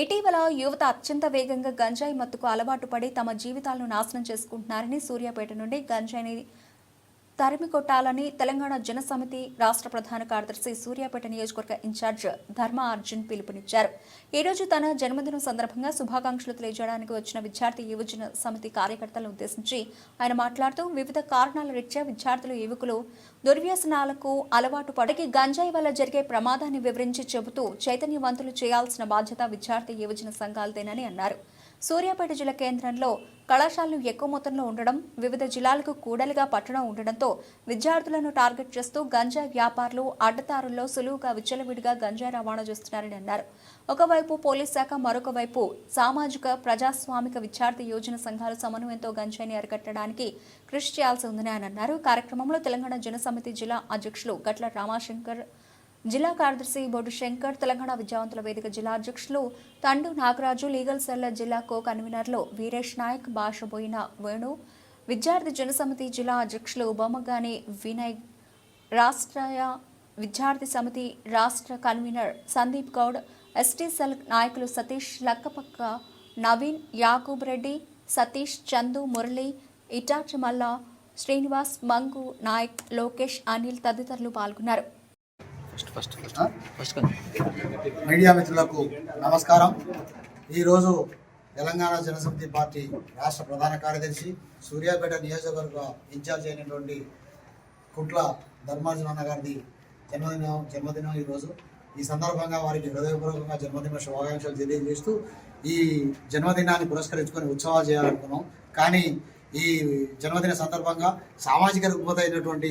ఇటీవల యువత అత్యంత వేగంగా గంజాయి మత్తుకు అలవాటు పడి తమ జీవితాలను నాశనం చేసుకుంటున్నారని సూర్యాపేట నుండి గంజాయిని తరిమి కొట్టాలని తెలంగాణ జనసమితి రాష్ట్ర ప్రధాన కార్యదర్శి సూర్యాపేట నియోజకవర్గ ఇన్ఛార్జ్ ధర్మ అర్జున్ పిలుపునిచ్చారు. ఈ రోజు తన జన్మదినం సందర్భంగా శుభాకాంక్షలు తెలియజేయడానికి వచ్చిన విద్యార్థి యువజన సమితి కార్యకర్తలను ఉద్దేశించి ఆయన మాట్లాడుతూ వివిధ కారణాల రీత్యా విద్యార్థులు యువకులు దుర్వ్యసనాలకు అలవాటు పడికి గంజాయి వల్ల జరిగే ప్రమాదాన్ని వివరించి చెబుతూ చైతన్యవంతులు చేయాల్సిన బాధ్యత విద్యార్థి యువజన సంఘాలదేనని అన్నారు. సూర్యాపేట జిల్లా కేంద్రంలో కళాశాలలు ఎక్కువ మొత్తంలో ఉండడం వివిధ జిల్లాలకు కూడలిగా పట్టణం ఉండడంతో విద్యార్థులను టార్గెట్ చేస్తూ గంజా వ్యాపారులు అడ్డదారుల్లో సులువుగా విచ్చలవిడిగా గంజా రవాణా చేస్తున్నారని అన్నారు. ఒకవైపు పోలీస్ శాఖ మరొక వైపు సామాజిక ప్రజాస్వామిక విద్యార్థి యోజన సంఘాలు సమన్వయంతో గంజాయిని అరికట్టడానికి కృషి చేయాల్సి ఉందని ఆయన అన్నారు. కార్యక్రమంలో తెలంగాణ జనసమితి జిల్లా అధ్యక్షులు గట్ల రామాశంకర్ జిల్లా కార్యదర్శి బొడ్డు శంకర్ తెలంగాణ విద్యావంతుల వేదిక జిల్లా అధ్యక్షులు తండు నాగరాజు లీగల్ సెల్ జిల్లా కో కన్వీనర్లు వీరేష్ నాయక్ భాషబోయిన వేణు విద్యార్థి జనసమితి జిల్లా అధ్యక్షులు బొమ్మగాని వినయ్ రాష్ట్ర విద్యార్థి సమితి రాష్ట్ర convener Sandeep Goud ST cell నాయకులు సతీష్ లక్కపక్క నవీన్ యాకూబ్ రెడ్డి సతీష్ చందు మురళి ఇటాచి మల్ల శ్రీనివాస్ మంగు నాయక్ లోకేష్ అనిల్ తదితరులు పాల్గొన్నారు. మీడియా మిత్రులకు నమస్కారం. ఈరోజు తెలంగాణ జనసమితి పార్టీ రాష్ట్ర ప్రధాన కార్యదర్శి సూర్యాపేట నియోజకవర్గ ఇన్ఛార్జ్ అయినటువంటి కుట్ల ధర్మార్జున అన్న గారిది జన్మదినం జన్మదినం ఈరోజు. ఈ సందర్భంగా వారికి హృదయపూర్వకంగా జన్మదిన శుభాకాంక్షలు తెలియజేస్తూ ఈ జన్మదినాన్ని పురస్కరించుకొని ఉత్సవాలు చేయాలనుకున్నాం. కానీ ఈ జన్మదిన సందర్భంగా సామాజిక రుగ్మత అయినటువంటి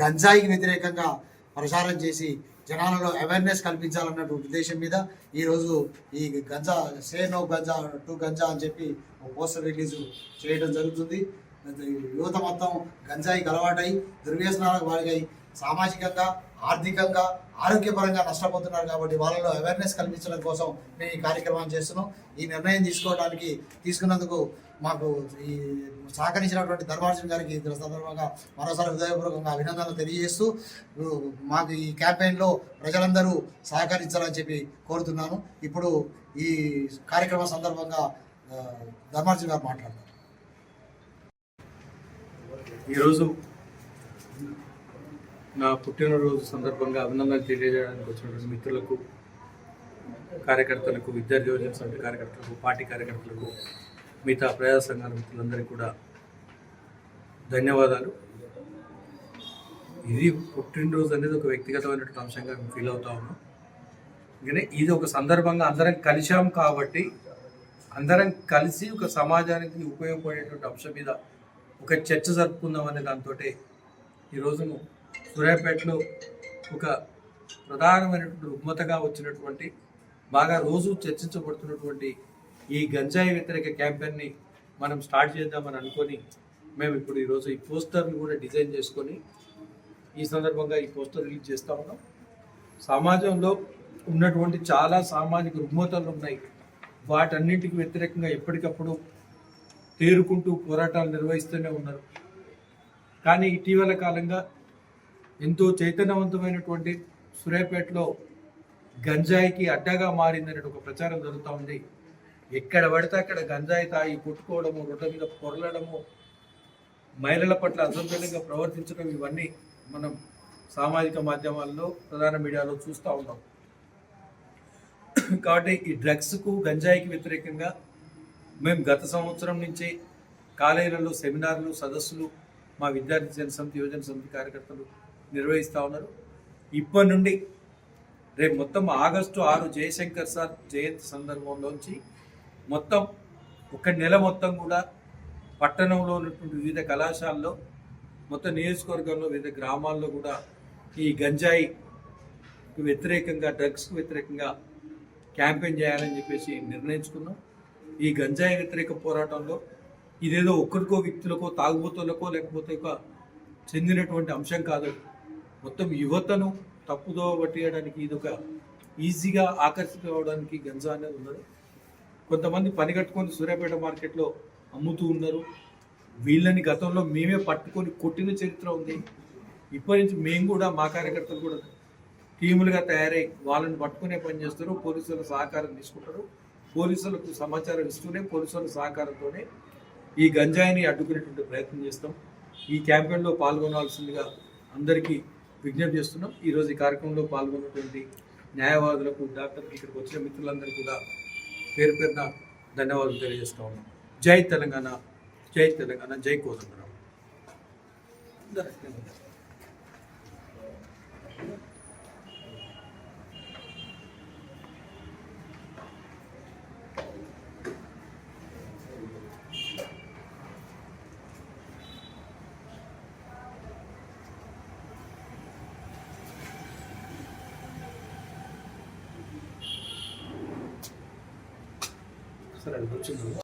గంజాయికి వ్యతిరేకంగా ప్రచారం చేసి జనాలలో అవేర్నెస్ కల్పించాలన్నటువంటి ఉద్దేశం మీద ఈరోజు ఈ ganja say no ganja to ganja అని చెప్పి పోస్టర్ రిలీజ్ చేయడం జరుగుతుంది. యువత మొత్తం గంజాయికి అలవాటై దుర్వ్యసనాలకు వారికై సామాజికంగా ఆర్థికంగా ఆరోగ్యపరంగా నష్టపోతున్నారు కాబట్టి వాళ్ళలో అవేర్నెస్ కల్పించడం కోసం మేము ఈ కార్యక్రమాన్ని చేస్తున్నాం. ఈ నిర్ణయం తీసుకోవడానికి తీసుకున్నందుకు మాకు ఈ సహకరించినటువంటి ధర్మార్జున్ గారికి సందర్భంగా మరోసారి హృదయపూర్వకంగా అభినందనలు తెలియజేస్తూ మాకు ఈ క్యాంపెయిన్లో ప్రజలందరూ సహకరించాలని చెప్పి కోరుతున్నాను. ఇప్పుడు ఈ కార్యక్రమం సందర్భంగా ధర్మార్జున్ గారు మాట్లాడతారు. ఈరోజు నా పుట్టినరోజు సందర్భంగా అభినందనలు తెలియజేయడానికి వచ్చినటువంటి మిత్రులకు కార్యకర్తలకు విద్యార్థి యోజన సమితి కార్యకర్తలకు పార్టీ కార్యకర్తలకు మిగతా ప్రజా సంఘాల మిత్రులందరికీ కూడా ధన్యవాదాలు. ఇది పుట్టినరోజు అనేది ఒక వ్యక్తిగతమైనటువంటి అంశంగా మేము ఫీల్ అవుతా ఉన్నాం. అందుకనే ఇది ఒక సందర్భంగా అందరం కలిశాం కాబట్టి అందరం కలిసి ఒక సమాజానికి ఉపయోగపడేటువంటి అంశం మీద ఒక చర్చ జరుపుకుందాం అనే దాంతో రోజును సూర్యాపేటలో ఒక ప్రధానమైనటువంటి రుగ్మతగా వచ్చినటువంటి బాగా రోజు చర్చించబడుతున్నటువంటి ఈ గంజాయి వ్యతిరేక క్యాంపెయిన్ని మనం స్టార్ట్ చేద్దామని అనుకొని మేము ఇప్పుడు ఈరోజు ఈ పోస్టర్ని కూడా డిజైన్ చేసుకొని ఈ సందర్భంగా ఈ పోస్టర్ రిలీజ్ చేస్తూ ఉన్నాం. సమాజంలో ఉన్నటువంటి చాలా సామాజిక రుగ్మతలు ఉన్నాయి. వాటన్నింటికి వ్యతిరేకంగా ఎప్పటికప్పుడు తేరుకుంటూ పోరాటాలు నిర్వహిస్తూనే ఉన్నారు. కానీ ఇటీవల కాలంగా ఎంతో చైతన్యవంతమైనటువంటి సూర్యాపేటలో గంజాయికి అడ్డగా మారిందనే ఒక ప్రచారం జరుగుతూ ఉంది. ఎక్కడ పడితే అక్కడ గంజాయి తాగి కొట్టుకోవడము రొడ్డ మీద పొరలడము మహిళల పట్ల అసభ్యంగా ప్రవర్తించడం ఇవన్నీ మనం సామాజిక మాధ్యమాల్లో ప్రధాన మీడియాలో చూస్తూ ఉన్నాం. కాబట్టి ఈ డ్రగ్స్కు గంజాయికి వ్యతిరేకంగా మేము గత సంవత్సరం నుంచి కాలేజీలలో సెమినార్లు సదస్సులు మా విద్యార్థి జన సమితి యువజన సమితి కార్యకర్తలు నిర్వహిస్తూ ఉన్నారు. ఇప్పటి నుండి రేపు మొత్తం ఆగస్టు ఆరు జయశంకర్ సార్ జయంతి సందర్భంలోంచి మొత్తం ఒక నెల మొత్తం కూడా పట్టణంలో ఉన్నటువంటి వివిధ కళాశాలలో మొత్తం నియోజకవర్గంలో వివిధ గ్రామాల్లో కూడా ఈ గంజాయి వ్యతిరేకంగా డ్రగ్స్కు వ్యతిరేకంగా క్యాంపెయిన్ చేయాలని చెప్పేసి నిర్ణయించుకున్నాం. ఈ గంజాయి వ్యతిరేక పోరాటంలో ఇదేదో ఒక్కరికో వ్యక్తులకో తాగుబోతులకో లేకపోతే ఒక చెందినటువంటి అంశం కాదు. మొత్తం యువతను తప్పుదో పట్టేయడానికి ఇది ఒక ఈజీగా ఆకర్షించడానికి గంజా అనేది ఉన్నది. కొంతమంది పని కట్టుకొని సూర్యాపేట మార్కెట్లో అమ్ముతూ ఉన్నారు. వీళ్ళని గతంలో మేమే పట్టుకొని కొట్టిన చరిత్ర ఉంది. ఇప్పటి నుంచి మేము కూడా మా కార్యకర్తలు కూడా టీములుగా తయారై వాళ్ళని పట్టుకునే పని చేస్తారు. పోలీసుల సహకారం తీసుకుంటారు. పోలీసులకు సమాచారం ఇస్తూనే పోలీసుల సహకారంతోనే ఈ గంజాయిని అడ్డుకునేటువంటి ప్రయత్నం చేస్తాం. ఈ క్యాంపెయిన్లో పాల్గొనాల్సిందిగా అందరికీ విజ్ఞప్తి చేస్తున్నాం. ఈరోజు ఈ కార్యక్రమంలో పాల్గొన్నటువంటి న్యాయవాదులకు డాక్టర్కి ఇక్కడికి వచ్చిన మిత్రులందరూ కూడా పేరు పేరున ధన్యవాదాలు తెలియజేస్తా ఉన్నాం. జై తెలంగాణ జై తెలంగాణ జై కోదండరాం సరే అది కూర్చున్నాము